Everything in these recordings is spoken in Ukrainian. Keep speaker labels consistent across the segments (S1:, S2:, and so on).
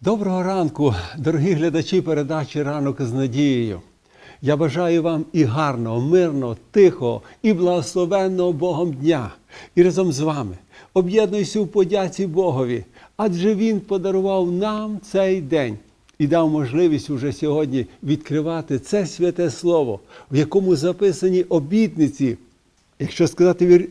S1: Доброго ранку, дорогі глядачі передачі Ранок з надією. Я бажаю вам і гарного, мирного, тихого і благословенного Богом дня. І разом з вами об'єднуюся в подяці Богові, адже Він подарував нам цей день і дав можливість уже сьогодні відкривати це святе слово, в якому записані обітниці, якщо сказати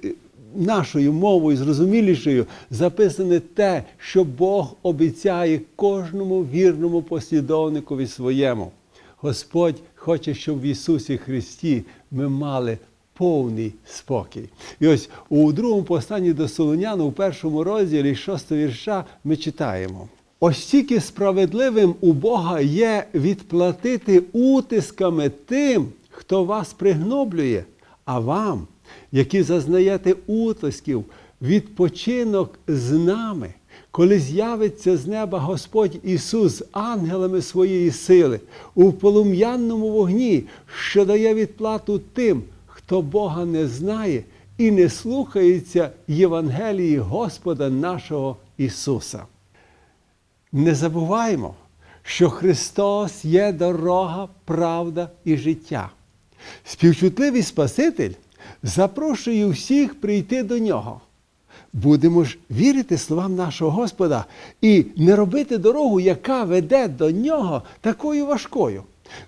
S1: нашою мовою, зрозумілішою, записане те, що Бог обіцяє кожному вірному послідовникові своєму. Господь хоче, щоб в Ісусі Христі ми мали повний спокій. І ось у другому посланні до Солонян, у першому розділі 6 вірша, ми читаємо. Ось тільки справедливим у Бога є відплатити утисками тим, хто вас пригноблює, а вам, які зазнаєте утисків, відпочинок з нами, коли з'явиться з неба Господь Ісус з ангелами своєї сили у полум'яному вогні, що дає відплату тим, хто Бога не знає і не слухається Євангелії Господа нашого Ісуса. Не забуваємо, що Христос є дорога, правда і життя. Співчутливий Спаситель запрошує всіх прийти до нього. Будемо ж вірити словам нашого Господа і не робити дорогу, яка веде до нього, такою важкою.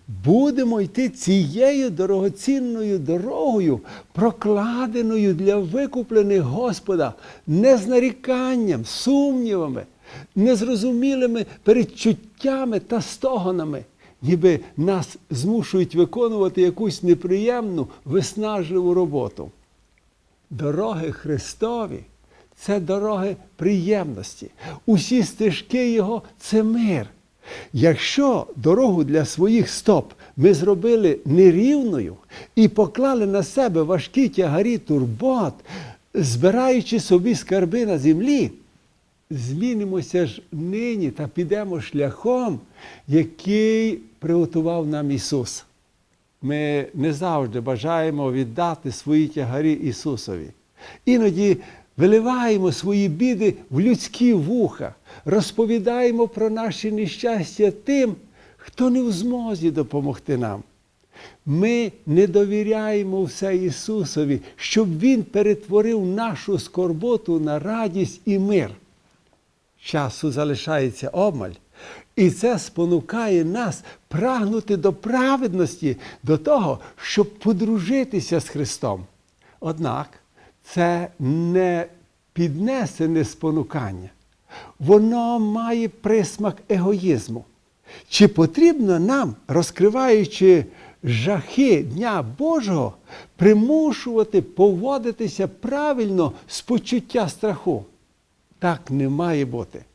S1: Будемо йти цією дорогоцінною дорогою, прокладеною для викуплених Господа, не з наріканням, сумнівами, незрозумілими передчуттями та стогонами, ніби нас змушують виконувати якусь неприємну, виснажливу роботу. Дороги Христові це дороги приємності. Усі стежки Його це мир. Якщо дорогу для своїх стоп ми зробили нерівною і поклали на себе важкі тягарі турбот, збираючи собі скарби на землі, змінимося ж нині та підемо шляхом, який приготував нам Ісус. Ми не завжди бажаємо віддати свої тягарі Ісусові. Іноді виливаємо свої біди в людські вуха, розповідаємо про наші нещастя тим, хто не в змозі допомогти нам. Ми не довіряємо все Ісусові, щоб Він перетворив нашу скорботу на радість і мир. Часу залишається обмаль. І це спонукає нас прагнути до праведності, до того, щоб подружитися з Христом. Однак це не піднесене спонукання. Воно має присмак егоїзму. Чи потрібно нам, розкриваючи жахи Дня Божого, примушувати поводитися правильно з почуття страху? Так не має бути.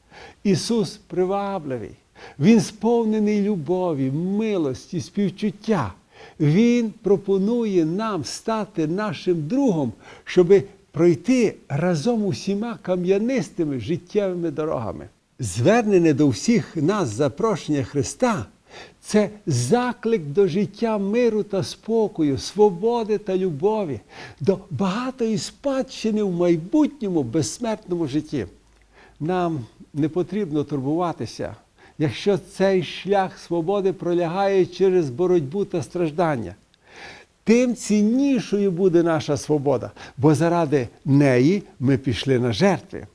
S1: Ісус привабливий, Він сповнений любові, милості, співчуття. Він пропонує нам стати нашим другом, щоб пройти разом усіма кам'янистими життєвими дорогами. Звернене до всіх нас запрошення Христа це заклик до життя миру та спокою, свободи та любові, до багатої спадщини в майбутньому безсмертному житті. Нам не потрібно турбуватися, якщо цей шлях свободи пролягає через боротьбу та страждання. Тим ціннішою буде наша свобода, бо заради неї ми пішли на жертви.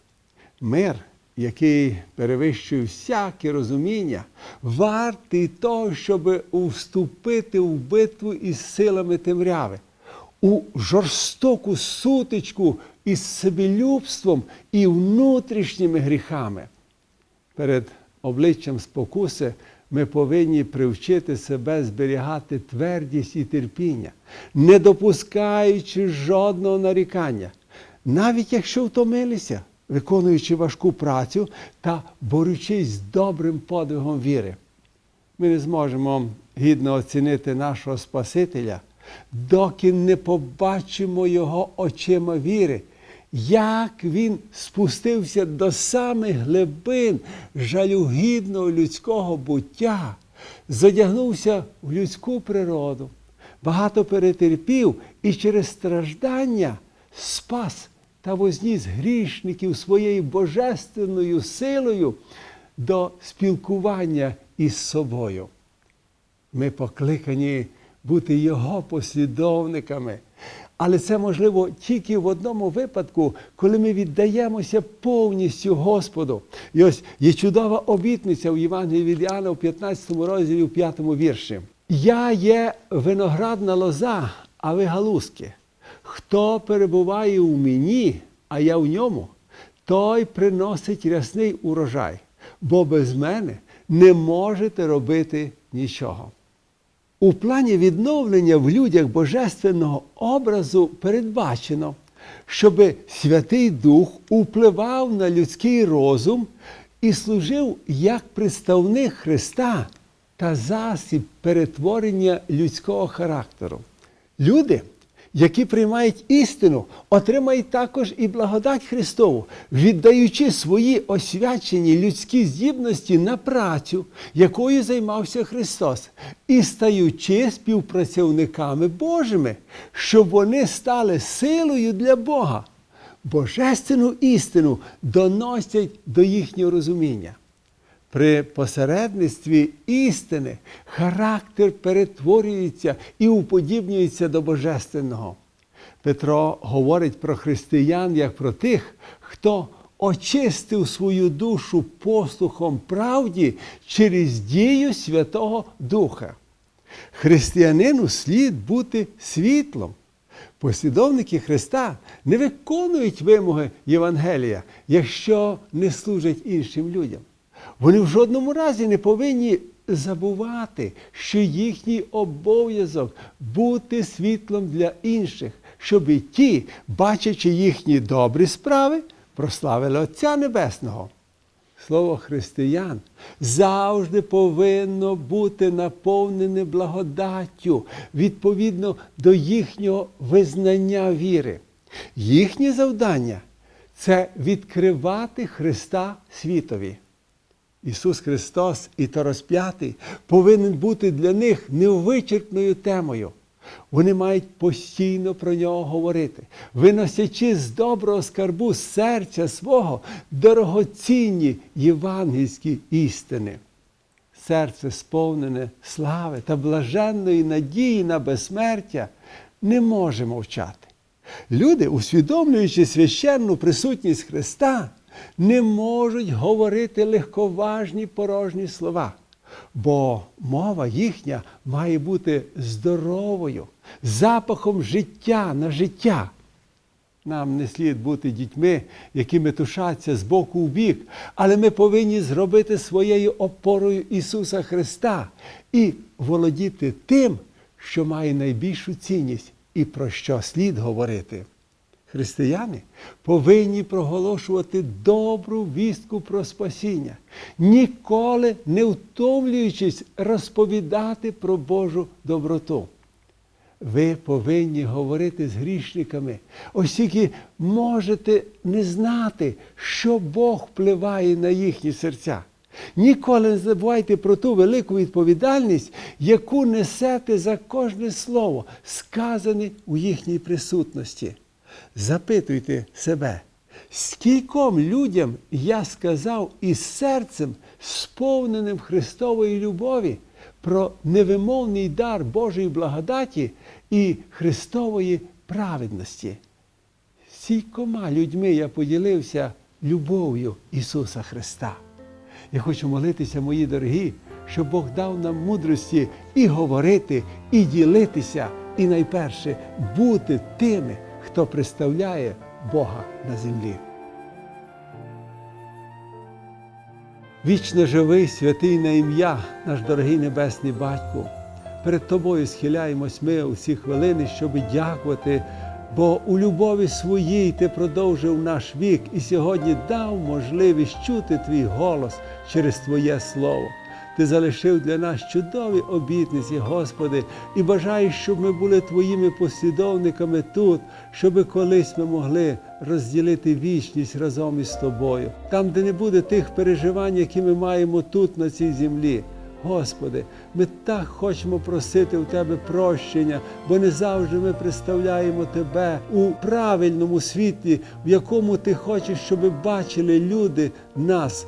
S1: Мир, який перевищує всяке розуміння, вартий того, щоб вступити в битву із силами темряви, у жорстоку сутичку із себелюбством і внутрішніми гріхами. Перед обличчям спокуси ми повинні привчити себе зберігати твердість і терпіння, не допускаючи жодного нарікання, навіть якщо втомилися, виконуючи важку працю та борючись з добрим подвигом віри. Ми не зможемо гідно оцінити нашого Спасителя, доки не побачимо Його очима віри, як Він спустився до самих глибин жалюгідного людського буття, задягнувся в людську природу, багато перетерпів і через страждання спас та возніс грішників своєю божественною силою до спілкування із собою. Ми покликані бути Його послідовниками. Але це можливо тільки в одному випадку, коли ми віддаємося повністю Господу. І ось є чудова обітниця у Євангелії від Іоанна у 15 розділі, у 5 вірші. Я є виноградна лоза, а ви галузки. Хто перебуває у мені, а я в ньому, той приносить рясний урожай, бо без мене не можете робити нічого. У плані відновлення в людях божественного образу передбачено, щоб Святий Дух впливав на людський розум і служив як представник Христа та засіб перетворення людського характеру. Люди, які приймають істину, отримають також і благодать Христову, віддаючи свої освячені людські здібності на працю, якою займався Христос, і стаючи співпрацівниками Божими, щоб вони стали силою для Бога. Божественну істину доносять до їхнього розуміння. При посередництві істини характер перетворюється і уподібнюється до Божественного. Петро говорить про християн як про тих, хто очистив свою душу послухом правді через дію Святого Духа. Християнину слід бути світлом. Послідовники Христа не виконують вимоги Євангелія, якщо не служать іншим людям. Вони в жодному разі не повинні забувати, що їхній обов'язок бути світлом для інших, щоб і ті, бачачи їхні добрі справи, прославили Отця Небесного. Слово християн завжди повинно бути наповнене благодаттю відповідно до їхнього визнання віри. Їхнє завдання це відкривати Христа світові. Ісус Христос і то розп'ятий повинен бути для них невичерпною темою. Вони мають постійно про нього говорити, виносячи з доброго скарбу серця свого дорогоцінні євангельські істини. Серце сповнене слави та блаженної надії на безсмертя не може мовчати. Люди, усвідомлюючи священну присутність Христа, не можуть говорити легковажні порожні слова, бо мова їхня має бути здоровою, запахом життя на життя. Нам не слід бути дітьми, які метушаться з боку в бік, але ми повинні зробити своєю опорою Ісуса Христа і володіти тим, що має найбільшу цінність і про що слід говорити. Християни повинні проголошувати добру вістку про спасіння, ніколи не втомлюючись розповідати про Божу доброту. Ви повинні говорити з грішниками, оскільки можете не знати, що Бог впливає на їхні серця. Ніколи не забувайте про ту велику відповідальність, яку несете за кожне слово, сказане у їхній присутності. Запитуйте себе, скільком людям я сказав із серцем, сповненим Христової любові, про невимовний дар Божої благодаті і Христової праведності. Стількома людьми я поділився любов'ю Ісуса Христа. Я хочу молитися, мої дорогі, щоб Бог дав нам мудрості і говорити, і ділитися, і найперше бути тими, хто представляє Бога на землі. Вічно живий, святий на ім'я, наш дорогий Небесний Батько. Перед Тобою схиляємось ми у ці хвилини, щоб дякувати, бо у любові своїй Ти продовжив наш вік і сьогодні дав можливість чути Твій голос через Твоє Слово. Ти залишив для нас чудові обітниці, Господи, і бажаєш, щоб ми були Твоїми послідовниками тут, щоб колись ми могли розділити вічність разом із Тобою, там, де не буде тих переживань, які ми маємо тут, на цій землі. Господи, ми так хочемо просити у Тебе прощення, бо не завжди ми представляємо Тебе у правильному світлі, в якому Ти хочеш, щоб бачили люди нас.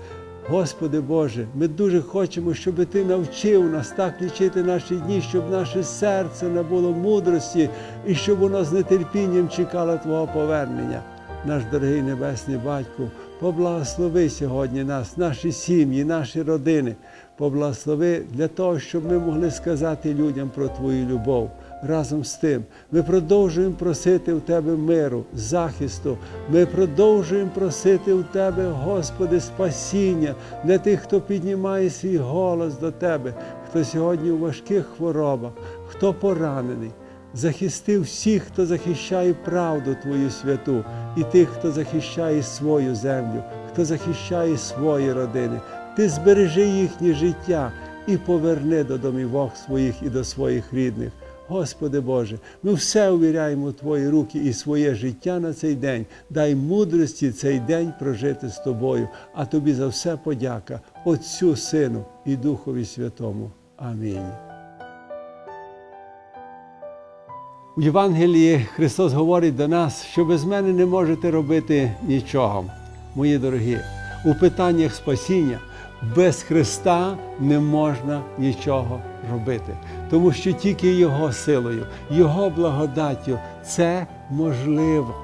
S1: Господи Боже, ми дуже хочемо, щоб Ти навчив нас так лічити наші дні, щоб наше серце набуло мудрості і щоб воно з нетерпінням чекало Твого повернення. Наш дорогий Небесний Батько, поблагослови сьогодні нас, наші сім'ї, наші родини. Поблагослови для того, щоб ми могли сказати людям про Твою любов. Разом з тим, ми продовжуємо просити у Тебе миру, захисту. Ми продовжуємо просити у Тебе, Господи, спасіння для тих, хто піднімає свій голос до Тебе, хто сьогодні у важких хворобах, хто поранений. Захисти всіх, хто захищає правду Твою святу, і тих, хто захищає свою землю, хто захищає свої родини. Ти збережи їхнє життя і поверни до домівок своїх і до своїх рідних. Господи Боже, ми все увіряємо в Твої руки і своє життя на цей день. Дай мудрості цей день прожити з Тобою, а Тобі за все подяка, Отцю, Сину і Духові Святому. Амінь. У Євангелії Христос говорить до нас, що без мене не можете робити нічого. Мої дорогі, у питаннях спасіння без Христа не можна нічого робити, тому що тільки Його силою, Його благодаттю це можливо.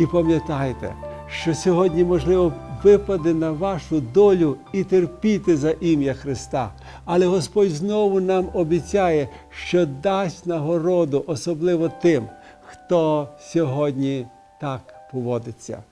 S1: І пам'ятайте, що сьогодні можливо випаде на вашу долю і терпіти за ім'я Христа. Але Господь знову нам обіцяє, що дасть нагороду, особливо тим, хто сьогодні так поводиться.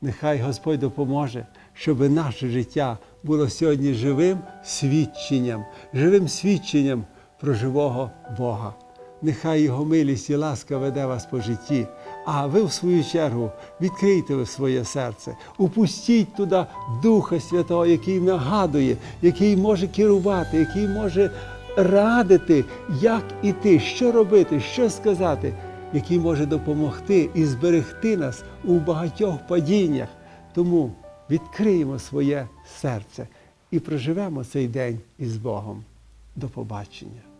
S1: Нехай Господь допоможе, щоб наше життя було сьогодні живим свідченням, живим свідченням про живого Бога. Нехай Його милість і ласка веде вас по житті. А ви, в свою чергу, відкрийте ви своє серце, упустіть туди Духа Святого, який нагадує, який може керувати, який може радити, як іти, що робити, що сказати, який може допомогти і зберегти нас у багатьох падіннях. Тому відкриємо своє серце і проживемо цей день із Богом. До побачення.